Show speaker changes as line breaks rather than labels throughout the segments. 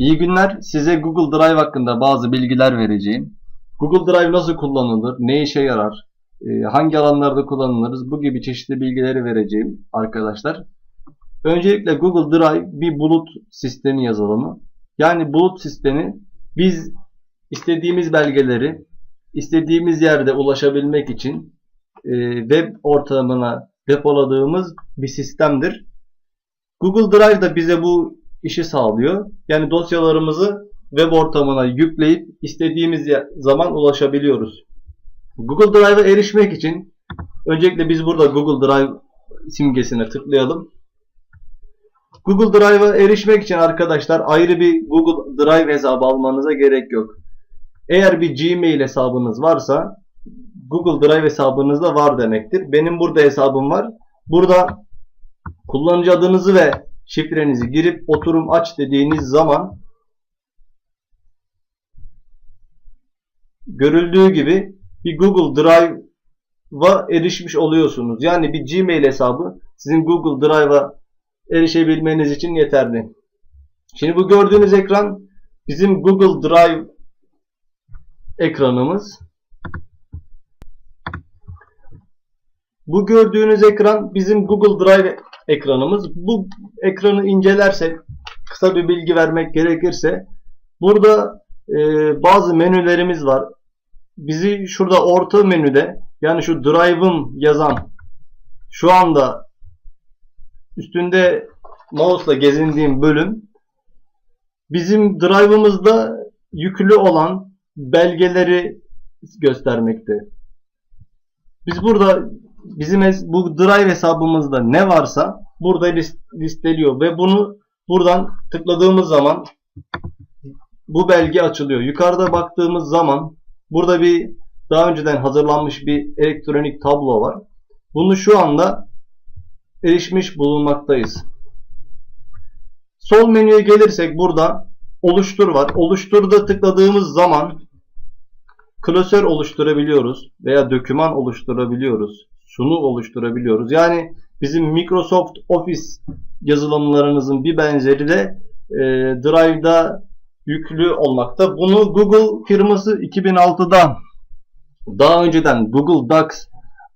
İyi günler. Size Google Drive hakkında bazı bilgiler vereceğim. Google Drive nasıl kullanılır, ne işe yarar, e, hangi alanlarda kullanılırız bu gibi çeşitli bilgileri vereceğim arkadaşlar. Öncelikle Google Drive bir bulut sistemi yazılımı. Yani bulut sistemi biz istediğimiz belgeleri istediğimiz yerde ulaşabilmek için e, web ortamına depoladığımız bir sistemdir. Google Drive da bize bu işi sağlıyor. Yani dosyalarımızı web ortamına yükleyip istediğimiz zaman ulaşabiliyoruz. Google Drive'a erişmek için öncelikle biz burada Google Drive simgesine tıklayalım. Google Drive'a erişmek için arkadaşlar ayrı bir Google Drive hesabı almanıza gerek yok. Eğer bir Gmail hesabınız varsa Google Drive hesabınız da var demektir. Benim burada hesabım var. Burada kullanıcı adınızı ve şifrenizi girip oturum aç dediğiniz zaman görüldüğü gibi bir Google Drive'a erişmiş oluyorsunuz. Yani bir Gmail hesabı sizin Google Drive'a erişebilmeniz için yeterli. Şimdi bu gördüğünüz ekran bizim Google Drive ekranımız. Bu gördüğünüz ekran bizim Google Drive ekranımız. Bu ekranı incelersek kısa bir bilgi vermek gerekirse burada e, bazı menülerimiz var. Bizi şurada orta menüde yani şu Drive'ım yazan şu anda üstünde mouse'la gezindiğim bölüm bizim Drive'ımızda yüklü olan belgeleri göstermekte. Biz burada bizim bu Drive hesabımızda ne varsa burada list- listeliyor ve bunu buradan tıkladığımız zaman bu belge açılıyor. Yukarıda baktığımız zaman burada bir daha önceden hazırlanmış bir elektronik tablo var. Bunu şu anda erişmiş bulunmaktayız. Sol menüye gelirsek burada oluştur var. Oluşturda tıkladığımız zaman klasör oluşturabiliyoruz veya doküman oluşturabiliyoruz. Sunu oluşturabiliyoruz. Yani bizim Microsoft Office yazılımlarınızın bir benzeri de e, Drive'da yüklü olmakta. Bunu Google firması 2006'da daha önceden Google Docs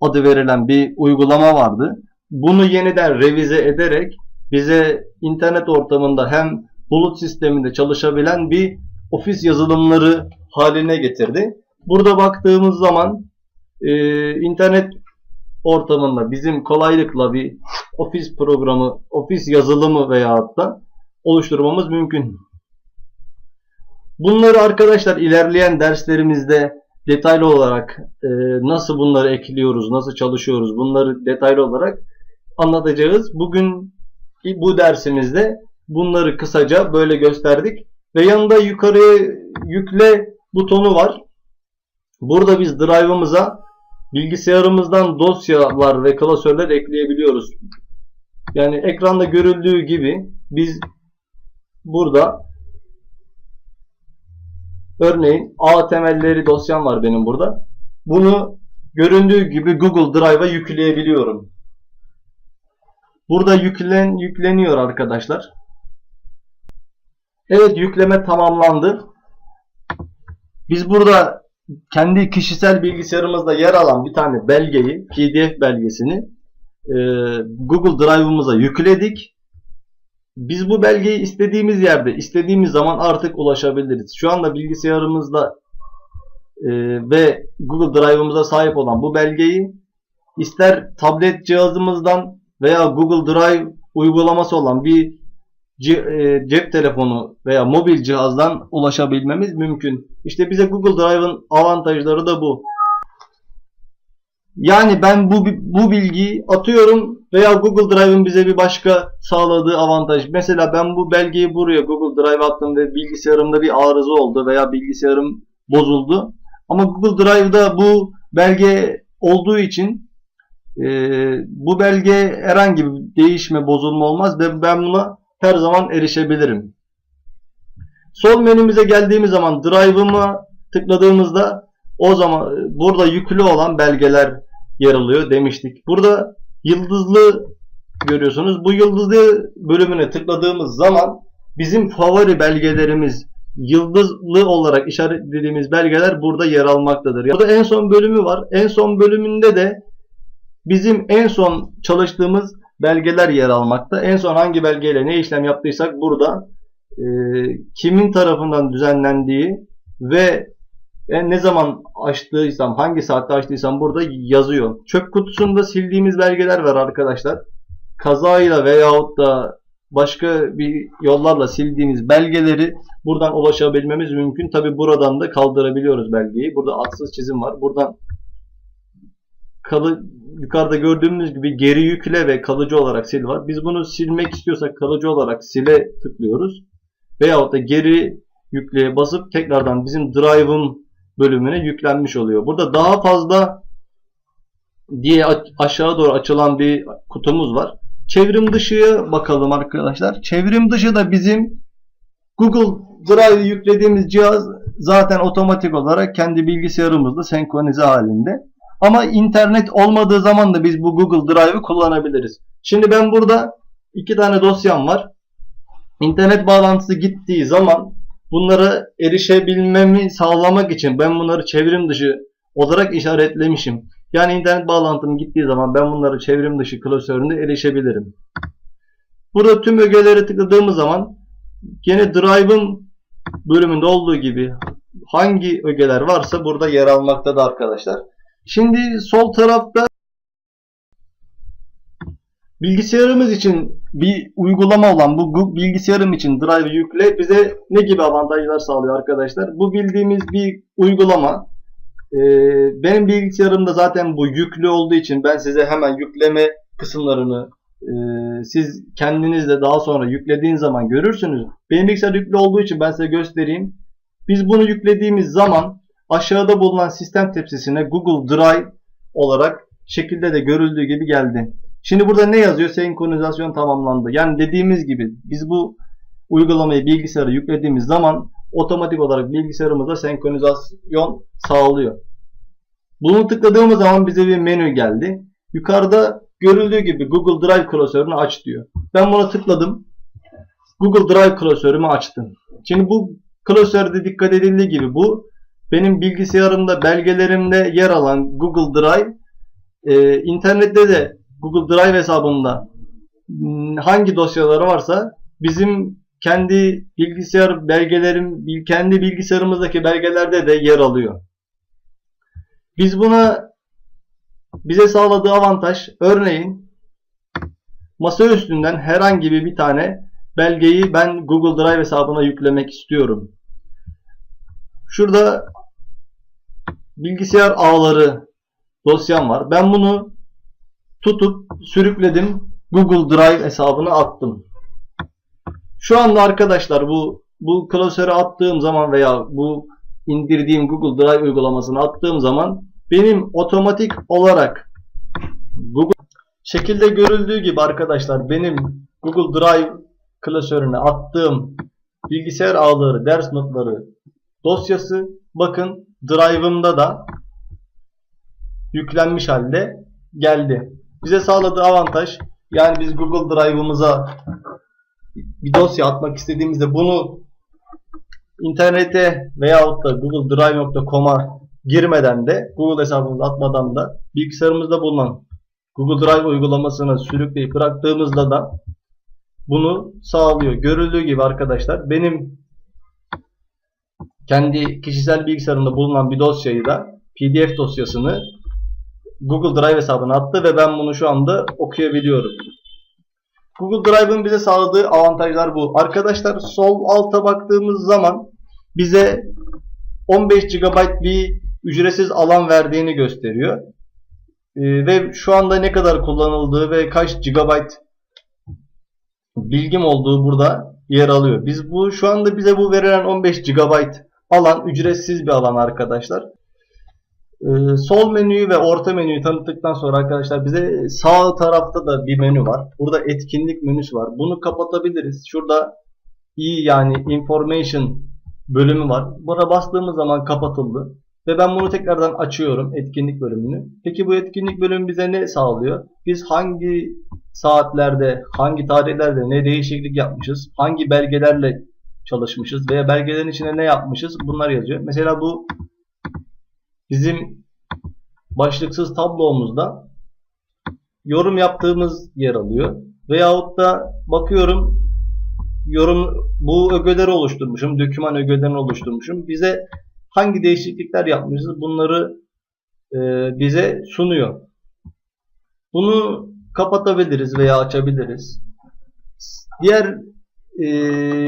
adı verilen bir uygulama vardı. Bunu yeniden revize ederek bize internet ortamında hem bulut sisteminde çalışabilen bir ofis yazılımları haline getirdi. Burada baktığımız zaman e, internet ortamında bizim kolaylıkla bir ofis programı, ofis yazılımı veyahut da oluşturmamız mümkün. Bunları arkadaşlar ilerleyen derslerimizde detaylı olarak e, nasıl bunları ekliyoruz, nasıl çalışıyoruz bunları detaylı olarak anlatacağız. Bugün bu dersimizde bunları kısaca böyle gösterdik. Ve yanında yukarıya yükle butonu var. Burada biz drive'ımıza bilgisayarımızdan dosyalar ve klasörler ekleyebiliyoruz. Yani ekranda görüldüğü gibi biz burada örneğin A temelleri dosyam var benim burada. Bunu göründüğü gibi Google Drive'a yükleyebiliyorum. Burada yüklen yükleniyor arkadaşlar. Evet yükleme tamamlandı. Biz burada kendi kişisel bilgisayarımızda yer alan bir tane belgeyi, PDF belgesini e, Google Drive'ımıza yükledik. Biz bu belgeyi istediğimiz yerde, istediğimiz zaman artık ulaşabiliriz. Şu anda bilgisayarımızda e, ve Google Drive'ımıza sahip olan bu belgeyi ister tablet cihazımızdan veya Google Drive uygulaması olan bir cep telefonu veya mobil cihazdan ulaşabilmemiz mümkün. İşte bize Google Drive'ın avantajları da bu. Yani ben bu bu bilgiyi atıyorum veya Google Drive'ın bize bir başka sağladığı avantaj. Mesela ben bu belgeyi buraya Google Drive attım ve bilgisayarımda bir arıza oldu veya bilgisayarım bozuldu. Ama Google Drive'da bu belge olduğu için e, bu belge herhangi bir değişme, bozulma olmaz ve ben buna her zaman erişebilirim. Sol menümüze geldiğimiz zaman Drive'ıma tıkladığımızda o zaman burada yüklü olan belgeler yer alıyor demiştik. Burada yıldızlı görüyorsunuz. Bu yıldızlı bölümüne tıkladığımız zaman bizim favori belgelerimiz yıldızlı olarak işaretlediğimiz belgeler burada yer almaktadır. Burada en son bölümü var. En son bölümünde de bizim en son çalıştığımız belgeler yer almakta. En son hangi belgeyle ne işlem yaptıysak burada e, kimin tarafından düzenlendiği ve e, ne zaman açtıysam, hangi saatte açtıysam burada yazıyor. Çöp kutusunda sildiğimiz belgeler var arkadaşlar. Kazayla veyahut da başka bir yollarla sildiğimiz belgeleri buradan ulaşabilmemiz mümkün. Tabi buradan da kaldırabiliyoruz belgeyi. Burada atsız çizim var. Buradan kalı, yukarıda gördüğümüz gibi geri yükle ve kalıcı olarak sil var. Biz bunu silmek istiyorsak kalıcı olarak sile tıklıyoruz. Veyahut da geri yükleye basıp tekrardan bizim drive'ın bölümüne yüklenmiş oluyor. Burada daha fazla diye aşağı doğru açılan bir kutumuz var. Çevrim dışıya bakalım arkadaşlar. Çevrim dışı da bizim Google Drive yüklediğimiz cihaz zaten otomatik olarak kendi bilgisayarımızla senkronize halinde. Ama internet olmadığı zaman da biz bu Google Drive'ı kullanabiliriz. Şimdi ben burada iki tane dosyam var. İnternet bağlantısı gittiği zaman bunlara erişebilmemi sağlamak için ben bunları çevrim dışı olarak işaretlemişim. Yani internet bağlantım gittiği zaman ben bunları çevrim dışı klasöründe erişebilirim. Burada tüm ögeleri tıkladığımız zaman yine Drive'ın bölümünde olduğu gibi hangi ögeler varsa burada yer almaktadır arkadaşlar. Şimdi sol tarafta bilgisayarımız için bir uygulama olan bu bilgisayarım için Drive yükle bize ne gibi avantajlar sağlıyor arkadaşlar? Bu bildiğimiz bir uygulama. Ee, benim bilgisayarımda zaten bu yüklü olduğu için ben size hemen yükleme kısımlarını e, siz kendiniz de daha sonra yüklediğin zaman görürsünüz. Benim bilgisayar yüklü olduğu için ben size göstereyim. Biz bunu yüklediğimiz zaman aşağıda bulunan sistem tepsisine Google Drive olarak şekilde de görüldüğü gibi geldi. Şimdi burada ne yazıyor? Senkronizasyon tamamlandı. Yani dediğimiz gibi biz bu uygulamayı bilgisayara yüklediğimiz zaman otomatik olarak bilgisayarımıza senkronizasyon sağlıyor. Bunu tıkladığımız zaman bize bir menü geldi. Yukarıda görüldüğü gibi Google Drive klasörünü aç diyor. Ben buna tıkladım. Google Drive klasörümü açtım. Şimdi bu klasörde dikkat edildiği gibi bu benim bilgisayarımda belgelerimde yer alan Google Drive e, internette de Google Drive hesabında hangi dosyaları varsa bizim kendi bilgisayar belgelerim kendi bilgisayarımızdaki belgelerde de yer alıyor. Biz buna bize sağladığı avantaj örneğin masa üstünden herhangi bir tane belgeyi ben Google Drive hesabına yüklemek istiyorum. Şurada bilgisayar ağları dosyam var. Ben bunu tutup sürükledim. Google Drive hesabına attım. Şu anda arkadaşlar bu bu klasöre attığım zaman veya bu indirdiğim Google Drive uygulamasını attığım zaman benim otomatik olarak Google şekilde görüldüğü gibi arkadaşlar benim Google Drive klasörüne attığım bilgisayar ağları, ders notları dosyası bakın Drive'ımda da yüklenmiş halde geldi. Bize sağladığı avantaj yani biz Google Drive'ımıza bir dosya atmak istediğimizde bunu internete veyahut da googledrive.com'a girmeden de Google hesabımızı atmadan da bilgisayarımızda bulunan Google Drive uygulamasını sürükleyip bıraktığımızda da bunu sağlıyor. Görüldüğü gibi arkadaşlar benim kendi kişisel bilgisayarımda bulunan bir dosyayı da PDF dosyasını Google Drive hesabına attı ve ben bunu şu anda okuyabiliyorum. Google Drive'ın bize sağladığı avantajlar bu. Arkadaşlar sol alta baktığımız zaman bize 15 GB bir ücretsiz alan verdiğini gösteriyor. Ee, ve şu anda ne kadar kullanıldığı ve kaç GB bilgim olduğu burada yer alıyor. Biz bu şu anda bize bu verilen 15 GB alan ücretsiz bir alan arkadaşlar. Ee, sol menüyü ve orta menüyü tanıttıktan sonra arkadaşlar bize sağ tarafta da bir menü var. Burada etkinlik menüsü var. Bunu kapatabiliriz. Şurada iyi yani information bölümü var. Buna bastığımız zaman kapatıldı. Ve ben bunu tekrardan açıyorum etkinlik bölümünü. Peki bu etkinlik bölümü bize ne sağlıyor? Biz hangi saatlerde, hangi tarihlerde ne değişiklik yapmışız, hangi belgelerle çalışmışız veya belgelerin içine ne yapmışız bunlar yazıyor. Mesela bu bizim başlıksız tablomuzda yorum yaptığımız yer alıyor. Veyahut da bakıyorum yorum bu ögeleri oluşturmuşum, döküman ögelerini oluşturmuşum. Bize hangi değişiklikler yapmışız bunları e, bize sunuyor. Bunu kapatabiliriz veya açabiliriz. Diğer e,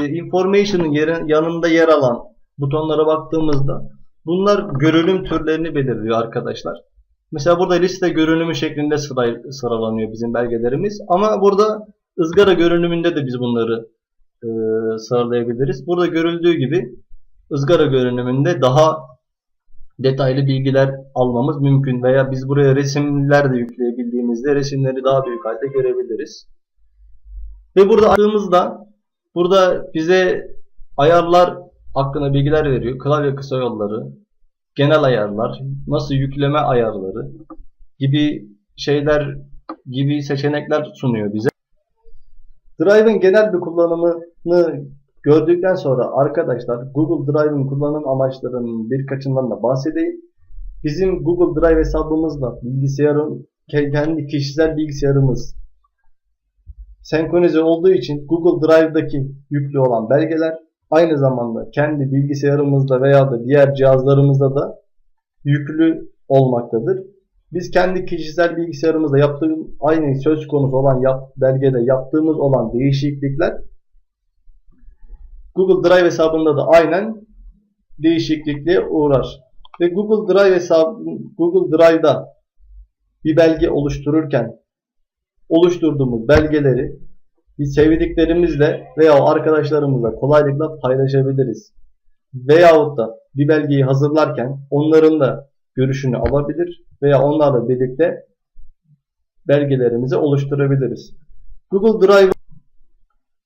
information'ın yanında yer alan butonlara baktığımızda bunlar görünüm türlerini belirliyor arkadaşlar. Mesela burada liste görünümü şeklinde sıra- sıralanıyor bizim belgelerimiz. Ama burada ızgara görünümünde de biz bunları e, sıralayabiliriz. Burada görüldüğü gibi ızgara görünümünde daha detaylı bilgiler almamız mümkün veya biz buraya resimler de yükleyebildiğimizde resimleri daha büyük halde görebiliriz. Ve burada açtığımızda burada bize ayarlar hakkında bilgiler veriyor. Klavye kısa yolları, genel ayarlar, nasıl yükleme ayarları gibi şeyler gibi seçenekler sunuyor bize. Drive'ın genel bir kullanımını gördükten sonra arkadaşlar Google Drive'ın kullanım amaçlarının birkaçından da bahsedeyim. Bizim Google Drive hesabımızla bilgisayarın kendi kişisel bilgisayarımız senkronize olduğu için Google Drive'daki yüklü olan belgeler aynı zamanda kendi bilgisayarımızda veya da diğer cihazlarımızda da yüklü olmaktadır. Biz kendi kişisel bilgisayarımızda yaptığım aynı söz konusu olan yap, belgede yaptığımız olan değişiklikler Google Drive hesabında da aynen değişiklikliğe uğrar. Ve Google Drive hesabı Google Drive'da bir belge oluştururken oluşturduğumuz belgeleri biz sevdiklerimizle veya arkadaşlarımızla kolaylıkla paylaşabiliriz. Veyahut da bir belgeyi hazırlarken onların da görüşünü alabilir veya onlarla birlikte belgelerimizi oluşturabiliriz. Google Drive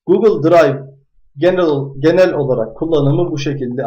Google Drive genel genel olarak kullanımı bu şekilde.